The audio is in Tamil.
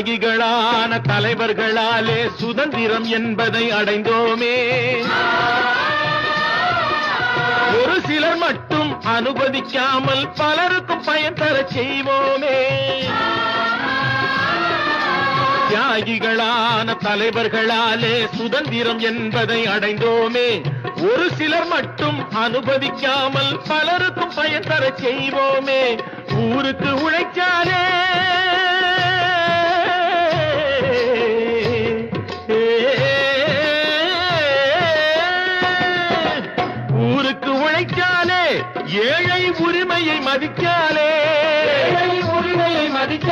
தியாகிகளான தலைவர்களாலே சுதந்திரம் என்பதை அடைந்தோமே. ஒரு சிலர் மட்டும் அனுமதிக்காமல் பலருக்கும் பயன் தர செய்வோமே. தியாகிகளான தலைவர்களாலே சுதந்திரம் என்பதை அடைந்தோமே. ஒரு சிலர் மட்டும் அனுபவிக்காமல் பலருக்கும் பயன் தர செய்வோமே. ஊருக்கு உழைச்சாலே ஊருக்கு உழைச்சாலே ஏழை உரிமையை மதிக்காலே ஏழை உரிமையை மதிக்க